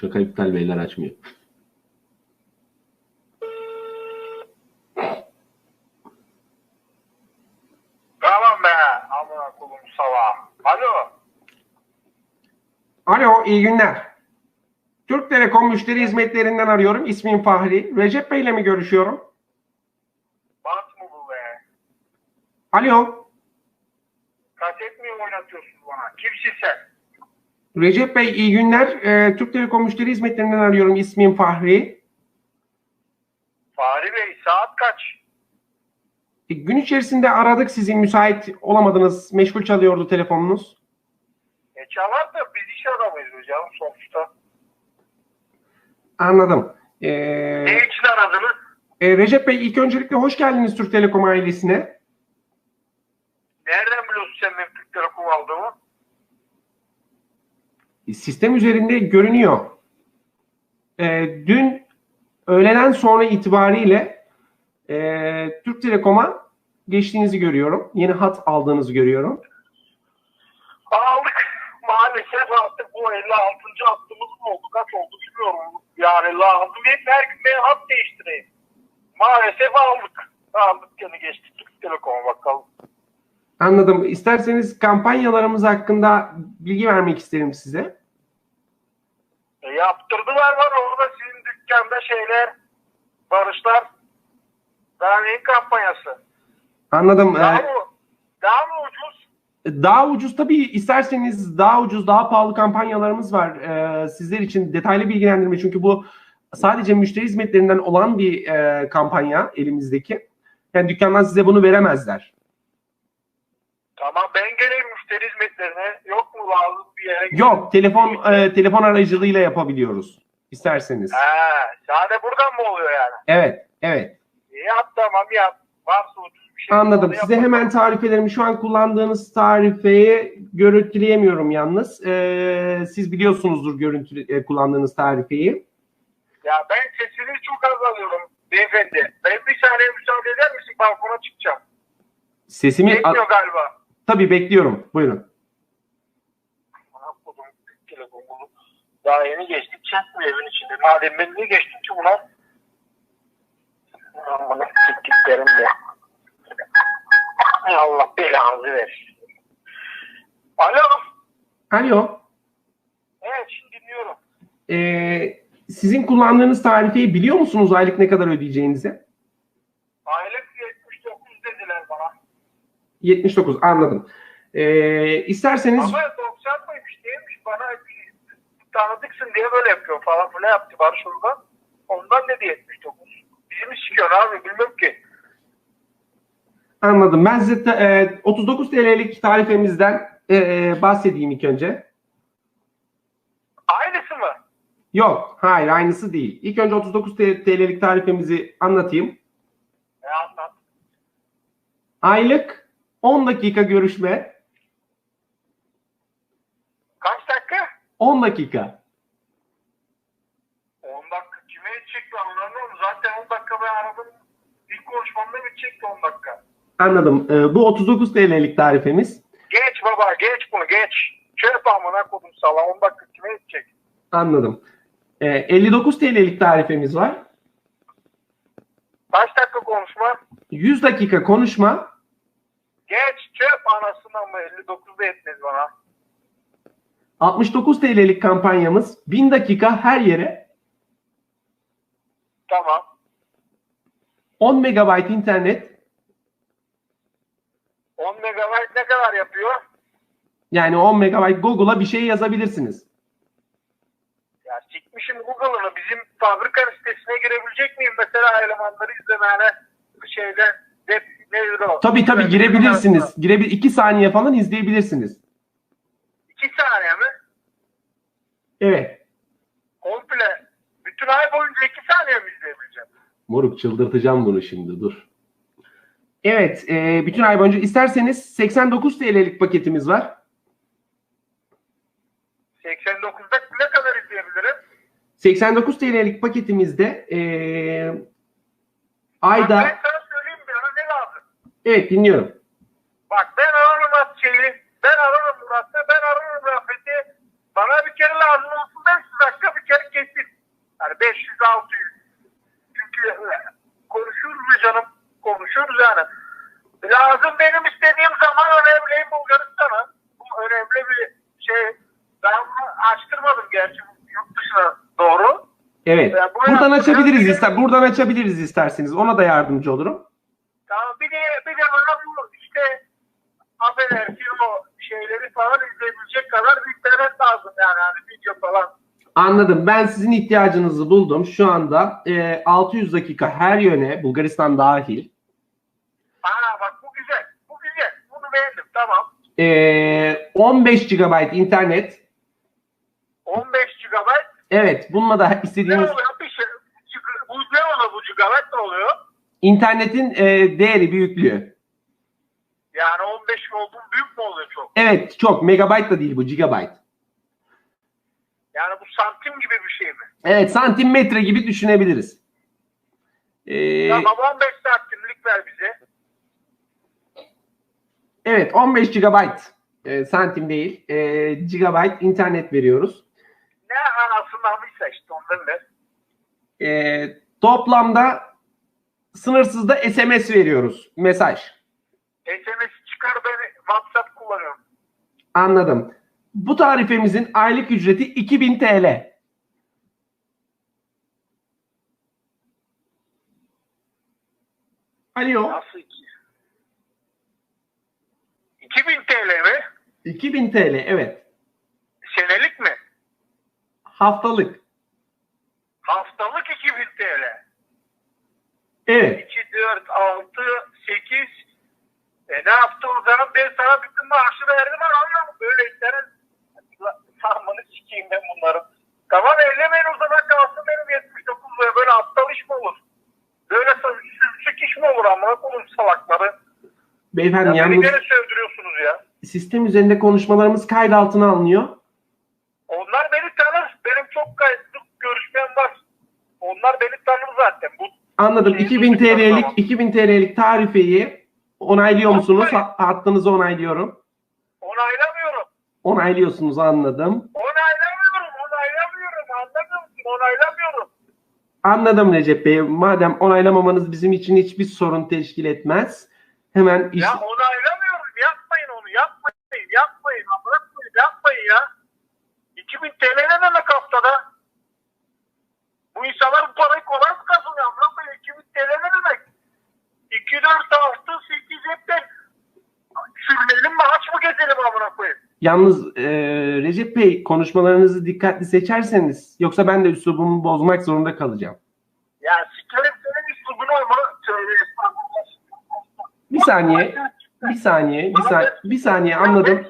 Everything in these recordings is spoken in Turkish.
Şaka iptal beyler açmıyor. Tamam be. Amına kulum sala. Alo. Alo, iyi günler. Türk Telekom müşteri hizmetlerinden arıyorum. İsmim Fahri. Recep Bey ile mi görüşüyorum? Bant mı bu be? Alo, Kaset mi oynatıyorsun bana? Kimsin sen? Recep Bey iyi günler. Ee, Türk Telekom müşteri hizmetlerinden arıyorum. İsmim Fahri. Fahri Bey saat kaç? E, gün içerisinde aradık sizi. Müsait olamadınız. Meşgul çalıyordu telefonunuz. E çalar da biz iş adamıyız hocam sonuçta. Anladım. Ne Ee, için aradınız? e, Recep Bey ilk öncelikle hoş geldiniz Türk Telekom ailesine. Nereden biliyorsun sen benim Türk Telekom aldığımı? Sistem üzerinde görünüyor. E, dün öğleden sonra itibariyle e, Türk Telekom'a geçtiğinizi görüyorum. Yeni hat aldığınızı görüyorum. Aldık. Maalesef artık bu 56. hattımız mı oldu? Kaç oldu bilmiyorum. Yani lazım hep her gün ben hat değiştireyim. Maalesef aldık. Aldık gene geçtik Türk Telekom'a bakalım. Anladım. İsterseniz kampanyalarımız hakkında bilgi vermek isterim size. E, yaptırdılar var orada sizin dükkanda şeyler, barışlar. Daha neyin kampanyası? Anladım. Daha Ee, mı, daha mı ucuz? Daha ucuz tabii isterseniz daha ucuz, daha pahalı kampanyalarımız var ee, sizler için detaylı bilgilendirme çünkü bu sadece müşteri hizmetlerinden olan bir e, kampanya elimizdeki. Yani dükkandan size bunu veremezler. Tamam ben geleyim müşteri hizmetlerine. Yok mu lazım bir yere? Yok, telefon e, telefon aracılığıyla yapabiliyoruz isterseniz. He, sade buradan mı oluyor yani? Evet, evet. Yap tamam yap. Varsa ucuz bir şey. Anladım. Size yapalım. hemen tarifelerimi şu an kullandığınız tarifeyi görüntüleyemiyorum yalnız. Ee, siz biliyorsunuzdur görüntü e, kullandığınız tarifeyi. Ya ben sesini çok az alıyorum beyefendi. Ben bir saniye müsaade eder misin? Balkona çıkacağım. Sesimi Yetmiyor galiba. Tabii bekliyorum. Buyurun. Daha yeni geçtik çekmiyor evin içinde. Madem ben niye geçtim ki buna? Bana siktiklerim de. Allah belanızı versin. Alo. Alo. Evet şimdi dinliyorum. Ee, sizin kullandığınız tarifeyi biliyor musunuz aylık ne kadar ödeyeceğinizi? Aylık 79 dediler bana. 79 anladım. Ee, isterseniz Ama 90 mıymış değilmiş bana tanıdıksın diye böyle yapıyor falan filan yaptı Barış oradan. Ondan dedi 79. Bizi mi sikiyor abi bilmiyorum ki. anladım. Ben size ta- e, 39 TL'lik tarifemizden e, bahsedeyim ilk önce. Aynısı mı? Yok, hayır aynısı değil. İlk önce 39 T- TL'lik tarifemizi anlatayım. E anlat. Aylık 10 dakika görüşme, Kaç dakika? 10 dakika. 10 dakika kime yetecek ben anlamıyorum. Zaten 10 dakika ben aradım. İlk konuşmamda bitecekti 10 dakika. Anladım. Ee, bu 39 TL'lik tarifemiz. Geç baba geç bunu geç. Çöp amına kodum sala 10 dakika kime yetecek? Anladım. Ee, 59 TL'lik tarifemiz var. Kaç dakika konuşma? 100 dakika konuşma, Geç çöp anasını mı 59'da yetmez bana. 69 TL'lik kampanyamız 1000 dakika her yere, Tamam. 10 MB internet, 10 megabayt ne kadar yapıyor? yani 10 MB Google'a bir şey yazabilirsiniz. Ya sikmişim Google'ını bizim fabrika sitesine girebilecek miyim? Mesela elemanları izlemene şeyden dep nedir o? Tabii tabii girebilirsiniz. Girebil 2 saniye falan izleyebilirsiniz. 2 saniye mi? Evet. Komple bütün ay boyunca 2 saniye mi izleyebileceğim? Moruk çıldırtacağım bunu şimdi dur. Evet, e, bütün ay boyunca isterseniz 89 TL'lik paketimiz var. 89'da ne kadar izleyebilirim? 89 TL'lik paketimizde e, ayda ben sana söyleyeyim bir ara ne lazım? Evet dinliyorum. Bak ben ararım at şeyi, ben ararım Murat'ı, ben ararım Rafet'i. Bana bir kere lazım olsun 500 dakika bir kere kesin. Yani 500-600. Çünkü e, konuşuruz mu canım? Konuşuruz yani. Lazım benim istediğim zaman önemliyim Bulgaristan'a. Bu önemli bir şey. Ben bunu açtırmadım gerçi yurt dışına doğru. Evet. Bu Buradan açabiliriz ister. Buradan açabiliriz isterseniz. Ona da yardımcı olurum. Bir de bir de bana bu işte affedersin o şeyleri falan izleyebilecek kadar bir internet lazım yani hani video falan. Anladım. Ben sizin ihtiyacınızı buldum. Şu anda e, 600 dakika her yöne Bulgaristan dahil. Aa bak bu güzel. Bu güzel. Bunu beğendim tamam. E, 15 GB internet. 15 GB. Evet. Bununla da Ne istediğiniz oluyor? Bir şey. Bu ne oluyor bu GB ne oluyor? İnternetin e, değeri büyüklüğü. Yani 15 olduğum büyük mü oluyor çok? Evet. Çok. Megabyte da değil bu. Gigabyte. Yani bu santim gibi bir şey mi? Evet. Santimetre gibi düşünebiliriz. E, Tamam 15 santimlik ver bize. Evet 15 GB e, santim değil e, gigabyte internet veriyoruz. Ne anasını hamıysa işte ondan ver. E, toplamda sınırsız da SMS veriyoruz. Mesaj. SMS çıkar ben WhatsApp kullanıyorum. Anladım. Bu tarifemizin aylık ücreti 2000 TL. Alo. Nasıl ki? 2000 TL mi? 2000 TL evet. Senelik mi? Haftalık. Haftalık 2000 TL. Evet. 2, 4, 6, 8. E ne yaptı o zaman? Ben sana bütün maaşı verdim ama böyle internet sarmanı sikeyim ben bunların. Tamam ellemeyin o zaman kalsın benim 79 liraya böyle aptal iş mi olur? Böyle sürçük iş mi olur amına koyayım salakları? Beyefendi Ya beni yalnız gene sövdürüyorsunuz ya. sistem üzerinde konuşmalarımız kayıt altına alınıyor. Onlar beni tanır. Benim çok kayıtlı görüşmem var. Onlar beni tanır zaten. Bu Anladım. Şey, 2000 bu tamam. TL'lik 2000 TL'lik tarifeyi onaylıyor musunuz? Hayır. Ha- Hattınızı onaylıyorum. onaylamıyorum. Onaylıyorsunuz anladım. Onaylamıyorum. Onaylamıyorum. Anlamıyor musun? Onaylamıyorum. Anladım Recep Bey. Madem onaylamamanız bizim için hiçbir sorun teşkil etmez. Hemen iş... Ya onaylamıyorum. Yapmayın onu. Yapmayın. Yapmayın. Amına koyayım. Yapmayın ya. 2000 TL ne demek haftada? Bu insanlar bu parayı kolay mı kazanıyor? Amına koyayım. 2000 TL ne demek? 2, 4, 6, 8 hepten sürmeyelim mi? Aç mı gezelim amına koyayım? Yalnız e, Recep Bey konuşmalarınızı dikkatli seçerseniz yoksa ben de üslubumu bozmak zorunda kalacağım. Ya sikerim senin üslubunu ama. Bir saniye, bir saniye, bir saniye, bir saniye anladım.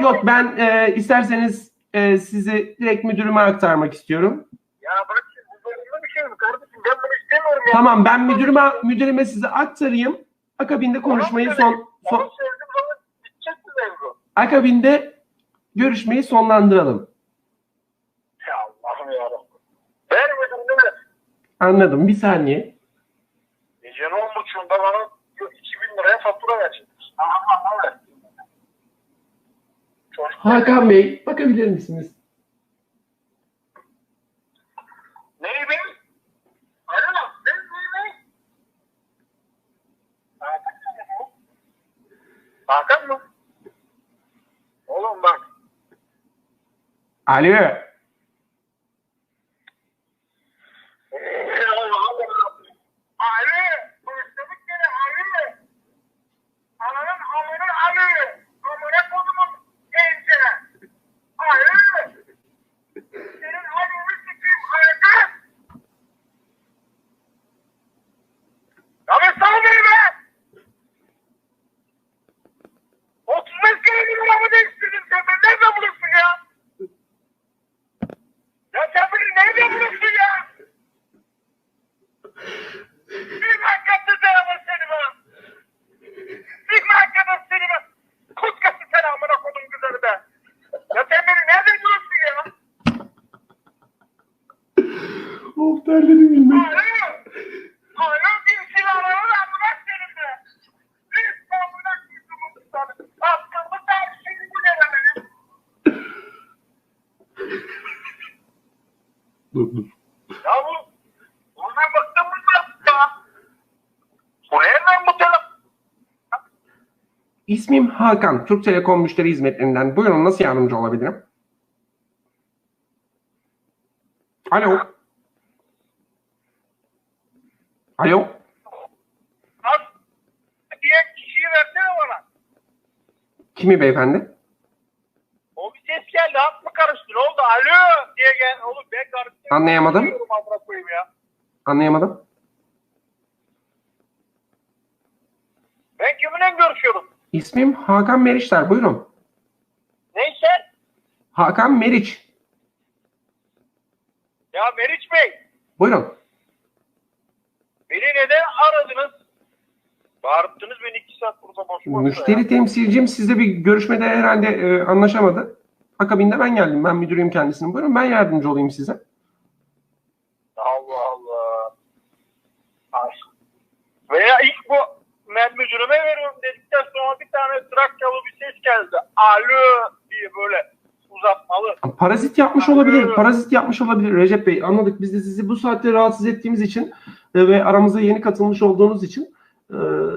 Yok ben e, isterseniz e, sizi direkt müdürüme aktarmak istiyorum. Ya bak bu zorunlu bir şey mi kardeşim? Ben bunu istemiyorum ya. Tamam ben müdürüme müdürüme size aktarayım. Akabinde konuşmayı son, son akabinde görüşmeyi sonlandıralım. Ya Allah'ım yarabbim. Ver müdürünü ver. Anladım. Bir saniye. Gecenin on buçuğunda bana 2000 liraya fatura verecek. Aha aha ver. Hakan Bey bakabilir misiniz? Neyi be? Alo, ne neyi be? Hakan mı? Hakan mı? Oğlum bak. Alo. Ali, başladık gene Ali. Ananın hamuru Ali. Amına kodumun gence. Ali. Senin hamurunu sikeyim hayatım. Ya bir sal beni be. 35 kere numaramı değiştirdin sen. Ben nereden bulursun ya? Ya sen beni nereden bulursun ya? Bir hakikaten dayanır seni be. Bir hakikaten seni be. Kutkası sen amına kodum güzeli be. Ya sen beni nereden bulursun ya? Of terledim yine. Alo. Alo bir silahları amına senin be. Bir amına kutumun tutarı. Aklımı tercihini bu ne be benim? Dur dur. Ya bu buradan baktım mı ya? Bu ne lan bu telefon? İsmim Hakan. Türk Telekom Müşteri Hizmetlerinden. Buyurun nasıl yardımcı olabilirim? Alo. Alo. Diye kişiyi versene bana. Kimi beyefendi? O bir ses geldi. Hat mı karıştı? Ne oldu? Alo diye gel. Oğlum ben karıştım. Anlayamadım. Ya. Anlayamadım. Ben kiminle görüşüyorum? İsmim Hakan Meriçler. Buyurun. Neyse. Hakan Meriç. Ya Meriç Bey. Buyurun. Beni neden aradınız? Bağırttınız beni iki saat burada boş boş Müşteri temsilcim sizle bir görüşmede herhalde e, anlaşamadı. Akabinde ben geldim. Ben müdürüyüm kendisinin. Buyurun ben yardımcı olayım size. Allah Allah. Ay. Veya bu ben müdürüme veriyorum dedikten sonra bir tane Trakyalı bir ses geldi. Alo diye böyle uzatmalı. Parazit yapmış olabilir. Parazit yapmış olabilir Recep Bey. Anladık. Biz de sizi bu saatte rahatsız ettiğimiz için e, ve aramıza yeni katılmış olduğunuz için e,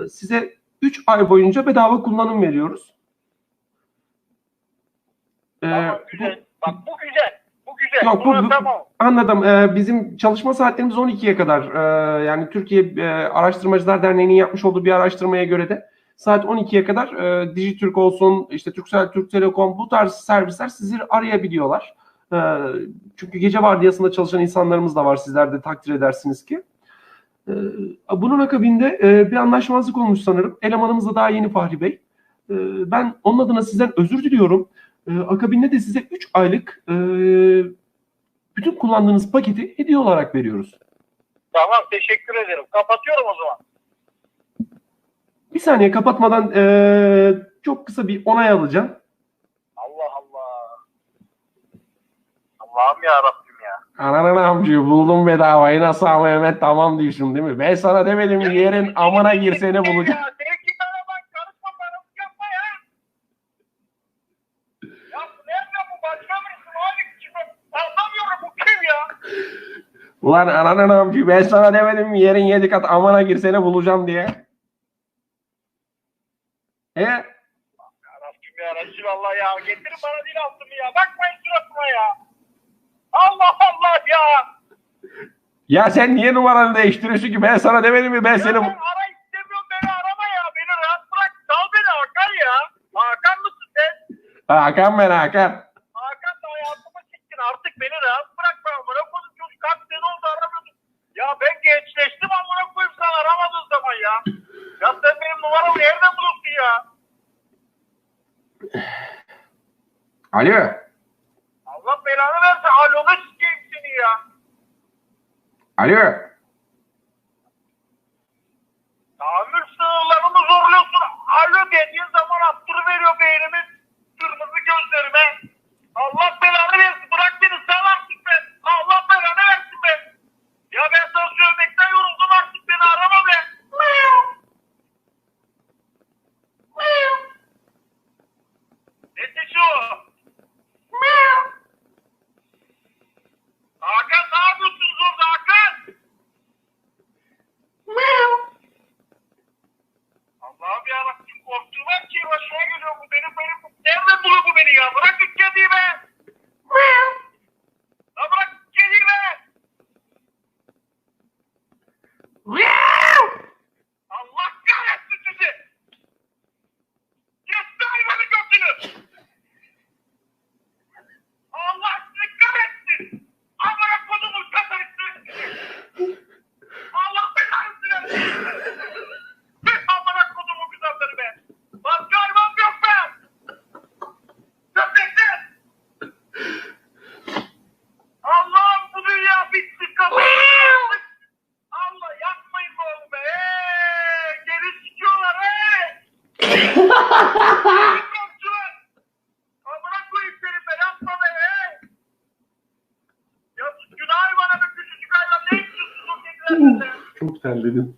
size 3 ay boyunca bedava kullanım veriyoruz. E, Tamam bu- güzel. Bak bu güzel. Güzel. Yok, bu- bu- tamam. Anladım. Ee, bizim çalışma saatlerimiz 12'ye kadar. Ee, yani Türkiye e, Araştırmacılar Derneği'nin yapmış olduğu bir araştırmaya göre de saat 12'ye kadar e, Dijitürk olsun, işte Turkcell, Türk Telekom bu tarz servisler sizi arayabiliyorlar. Ee, çünkü gece vardiyasında çalışan insanlarımız da var. Sizler de takdir edersiniz ki. Ee, bunun akabinde e, bir anlaşmazlık olmuş sanırım. Elemanımız da daha yeni Fahri Bey. Ee, ben onun adına sizden özür diliyorum. Ee, akabinde de size 3 aylık e, bütün kullandığınız paketi hediye olarak veriyoruz. Tamam teşekkür ederim. Kapatıyorum o zaman. Bir saniye kapatmadan eee, çok kısa bir onay alacağım. Allah Allah. Allah'ım ya Rabbim ya. Ananın amcayı buldum bedavayı nasıl ama Mehmet tamam diyorsun değil mi? Ben sana demedim yerin amına girsene bulacağım. Ya, Senin kim araban karışma paramı yapma ya. Ya bu nerede bu başka birisi abi kim? Anlamıyorum bu kim ya? Ulan ananın amcayı ben sana demedim mi yerin yedi kat amına girsene bulacağım diye. E Ya Rabbim ya Resulallah ya. Getirin bana dil altımı ya. Bakmayın suratıma ya. Allah Allah ya. ya sen niye numaranı değiştiriyorsun ki ben sana demedim mi ben Ya seni... ben ara istemiyorum beni arama ya. Beni rahat bırak. Sal beni Hakan ya. Hakan mısın sen? Hakan ben. Hakan da hayatımı siktin. Artık beni rahat bırak. Ben amına koydum çocuk. Kaç sene oldu aramıyordum. Ya ben gençleştim amına koyup sen aramadığın zaman ya. Ya sen benim numaramı nereden bulursun ya? Alo. Allah belanı versin. Alolu sikeyim seni ya. Alo. Tahammül sınırlarımı zorluyorsun. Alo dediğin zaman attırıveriyor beynimi. Kırmızı gözlerime. Allah belanı versin. Bırak beni sal artık be. Allah belanı versin be. Ya ben sana sövmekten yoruldum artık. Beni arama be. Ne sesi o? Hakan ne yapıyorsunuz orada Hakan? Allah'ım yarabbim korktuğum her şey başıma geliyor bu benim benim. Nereden buluyor bu beni ya? Bırakın kediyi be. Ya bırak kediyi be. Allah kahretsin sizi. Kesme hayvanı götünü. Allah sizi kahretsin. Amına kodumun katarısı. Allah belanı versin. Amına kodumun güzelleri be. Başka hayvan yok be. Köpekler. Allah'ım bu dünya bitti kapattı. Allah yapmayın be oğlum be. Hey, geri sikiyorlar hey. Komşular. Amına koyayım seni be yapma be hey. Ya bu günah hayvana be küçücük hayvan ne istiyorsun o kedilerden? Çok terledim.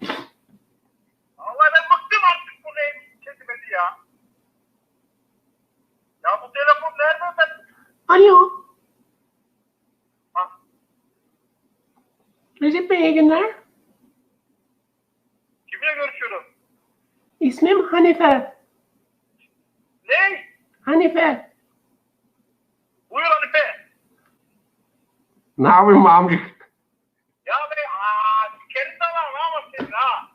Allah ben bıktım artık bu ne kelimesi ya. Ya bu telefon nerede ben? Alo. Ha, Günler. Kimle görüşüyorum? İsmim Hanife. Ne? Hanife. Buyur Hanife. Ne yapayım amcık? Ya be aaa sikerin de var ama senin ha.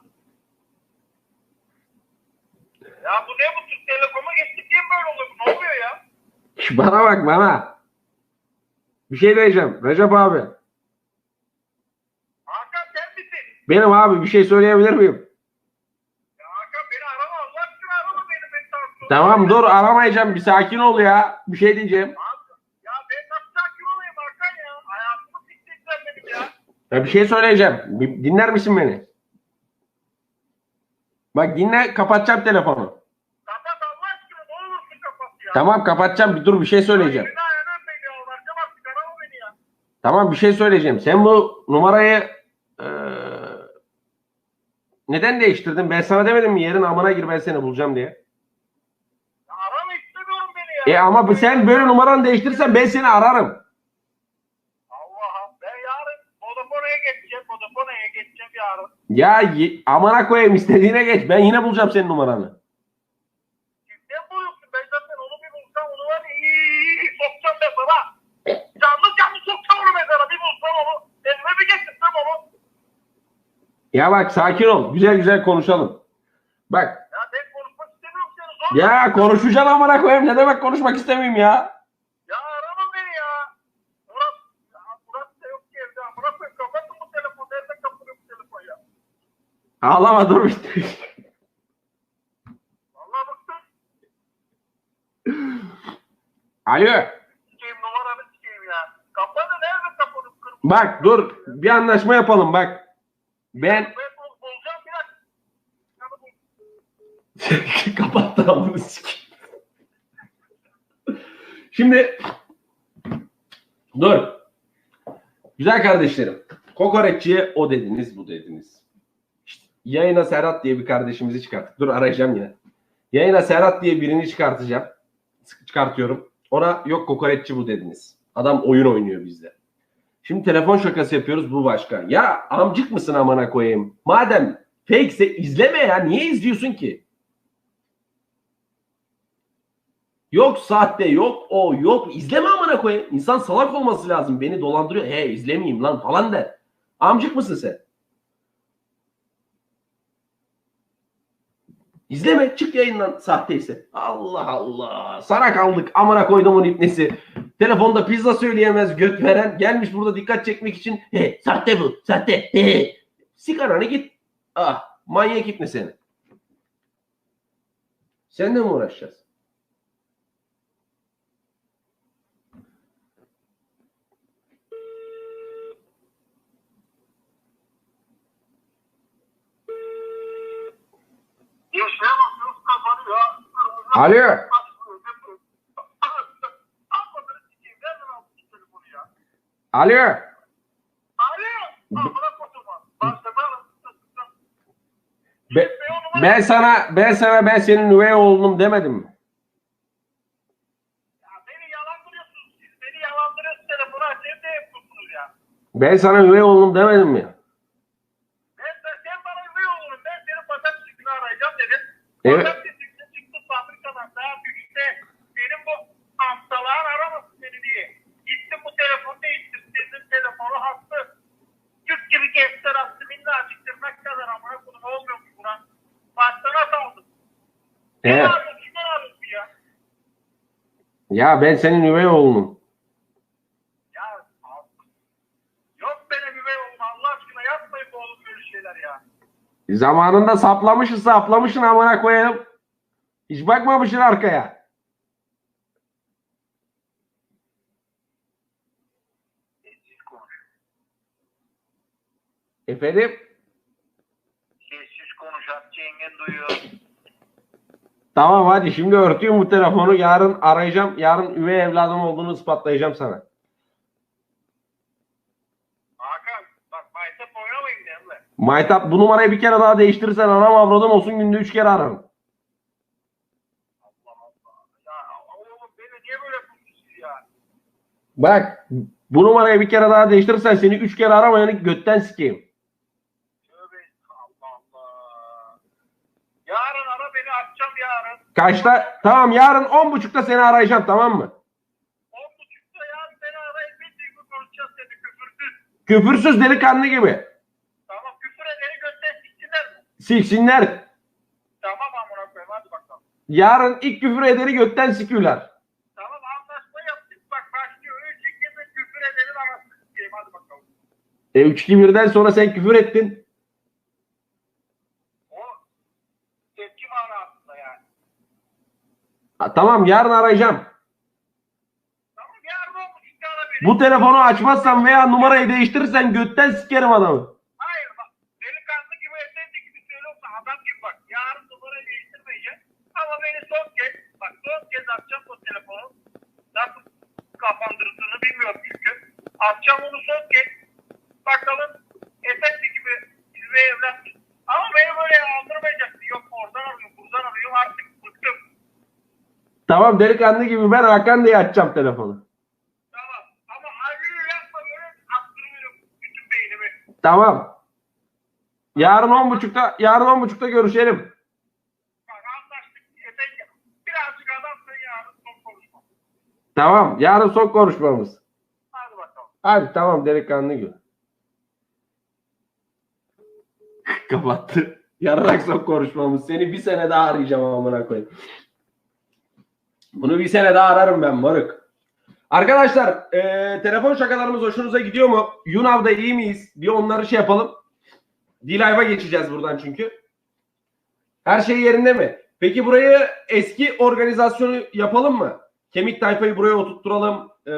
Ya bu ne bu Türk Telekom'a geçtik diye mi böyle oluyor? Ne oluyor ya? Bana bak bana. Bir şey diyeceğim. Recep abi. Hakan sen misin? Benim abi bir şey söyleyebilir miyim? Ya Hakan beni arama Allah aşkına arama beni. beni. Tamam dur aramayacağım. Bir sakin ol ya. Bir şey diyeceğim. Ya ben nasıl sakin olayım Hakan ya? Hayatımı siktirdiler benim ya. Ya bir şey söyleyeceğim. Bir dinler misin beni? Bak dinle kapatacağım telefonu. Kapat Allah aşkına ne olursun kapat ya. Tamam kapatacağım. Bir dur bir şey söyleyeceğim. Elini ayağını öpmeyin ya. Varacağım artık arama beni ya. Tamam bir şey söyleyeceğim. Sen bu numarayı eee, neden değiştirdin? Ben sana demedim mi yerin amına gir ben seni bulacağım diye. ya arama istemiyorum beni ya. E ama sen böyle numaranı değiştirirsen ben seni ararım. Allah'ım ben yarın Vodafone'ya geçeceğim. Vodafone'ya geçeceğim yarın. Ya amına koyayım istediğine geç. Ben yine bulacağım senin numaranı. Kimden buluyorsun? Ben zaten onu bir bulsam onu var ya iyi iyi iyi sokacağım mezara. Canlı canlı sokacağım onu mezara. Bir bulsam onu. Elime bir getirsem onu. Ya bak sakin ol. Güzel güzel konuşalım. Bak Ya ben konuşmak istemiyorum seni. Zor ya konuşacaksın amına koyayım. Ne demek konuşmak istemeyeyim ya? Ya arama beni ya. Murat, ya Murat da yok ki evde. Murat koyayım kapatın bu telefonu. Nerede kapatın bu telefonu ya? Ağlama dur işte. Vallahi bıktım. Alo. Sikeyim numaranı sikeyim ya. Kapanı nerede kapanıp kırmızı? Bak dur bir anlaşma yapalım bak. Ben Ben bul, bulacağım biraz. Yani bu- kapattı amını. Şimdi dur. Güzel kardeşlerim. Kokoreççiye o dediniz bu dediniz. İşte yayına Serhat diye bir kardeşimizi çıkarttık. Dur arayacağım yine. Yayına Serhat diye birini çıkartacağım. Çıkartıyorum. Ona yok kokoreççi bu dediniz. Adam oyun oynuyor bizde. Şimdi telefon şakası yapıyoruz bu başka. Ya amcık mısın amına koyayım? Madem fake'se izleme ya. Niye izliyorsun ki? Yok sahte, yok o, yok izleme amına koyayım. İnsan salak olması lazım. Beni dolandırıyor. He izlemeyeyim lan falan der. Amcık mısın sen? İzleme çık yayından sahteyse. Allah Allah. Sana kaldık amına koyduğumun ipnesi. Telefonda pizza söyleyemez göt veren. Gelmiş burada dikkat çekmek için. He sahte bu sahte. He. Sigaranı git. Ah manyak ipne seni. Seninle mi uğraşacağız? Gençler bakıyoruz kazanıyor. Kırmızı- Alo. Alo. Alo. Be- ben sana ben sana ben senin üvey oğlunum demedim mi? Ya beni yalandırıyorsunuz. Siz beni yalandırıyorsunuz telefonu açayım ne yapıyorsunuz ya? Ben sana üvey oğlum demedim mi? Ben, sen bana üvey olurum. Ben senin pazartesini arayacağım dedim. Evet. Pazartesi çıktı fabrikadan daha güçte. Benim bu hastalığın aramasın seni diye. Gittim bu telefonu değiştirdim. Telefonu hastı. Türk gibi kefter attı. Minnacık tırnak kadar amına kodum olmuyor mu buna? Baştan saldım. Ne Evet. arıyorsun? Kime arıyorsun ya? Ya ben senin üvey oğlunum. Ya. Yok benim üvey oğlum Allah aşkına yapmayın bu oğlum böyle şeyler ya. Zamanında saplamışsın saplamışsın amına koyayım. Hiç bakmamışsın arkaya. Efendim? Sessiz konuş. Yengen duyuyor. Tamam hadi şimdi örtüyorum bu telefonu. Yarın arayacağım. Yarın üvey evladım olduğunu ispatlayacağım sana. Hakan bak maytap oynamayın derler. Maytap bu numarayı bir kere daha değiştirirsen anam avradım olsun günde üç kere ararım. Allah Allah. Ya oğlum beni niye böyle yapıyorsunuz siz ya? Bak Bu numarayı bir kere daha değiştirirsen seni üç kere aramayanı götten sikeyim. Tövbe Allah Allah. Yarın ara beni açacağım yarın. Kaçta? Tamam yarın on buçukta seni arayacağım tamam mı? 10.30'da yarın beni arayın bir dakika konuşacağız seni küfürsüz. Küfürsüz delikanlı gibi. Tamam küfür edeni götten siksinler mi? Siksinler. Tamam amına koyayım hadi bakalım. Yarın ilk küfür edeni götten sikiyorlar. Tamam anlaşma yaptık bak başlıyor. 3 2 1 küfür edenin arasını sikeyim hadi bakalım. E 3-2-1'den sonra sen küfür ettin. O tepki manasında yani. Ha, tamam yarın arayacağım. Tamam yarın 10.30'da ara beni. Bu telefonu açmazsan veya numarayı değiştirirsen götten sikerim adamı. Hayır bak delikanlı gibi efendi gibi söylüyorsa adam gibi bak. Yarın numarayı değiştirmeyeceğim. Ama beni son kez bak son kez açacağım o telefonu. Nasıl kafandırdığını bilmiyorum çünkü. Açacağım onu son kez. Bakalım efendi gibi size evlat. Ama beni böyle aldırmayacaksın. Yok oradan arıyorum buradan arıyorum artık. Tamam delikanlı gibi ben Hakan diye açacağım telefonu. Tamam. Ama halil yapma böyle attırıyorum bütün beynimi. Tamam. Yarın on buçukta yarın on buçukta görüşelim. Bak anlaştık. Efendim birazcık adamsın yarın son konuşma. Tamam. Yarın son konuşmamız. Hadi bakalım. Hadi tamam delikanlı gibi. Kapattı. Yararak son konuşmamız. Seni bir sene daha arayacağım amına koyayım. Bunu bir sene daha ararım ben moruk. Arkadaşlar e, telefon şakalarımız hoşunuza gidiyor mu? Yunav'da iyi miyiz? Bir onları şey yapalım. D-Live'a geçeceğiz buradan çünkü. Her şey yerinde mi? Peki burayı eski organizasyonu yapalım mı? Kemik tayfayı buraya oturtturalım. Ee,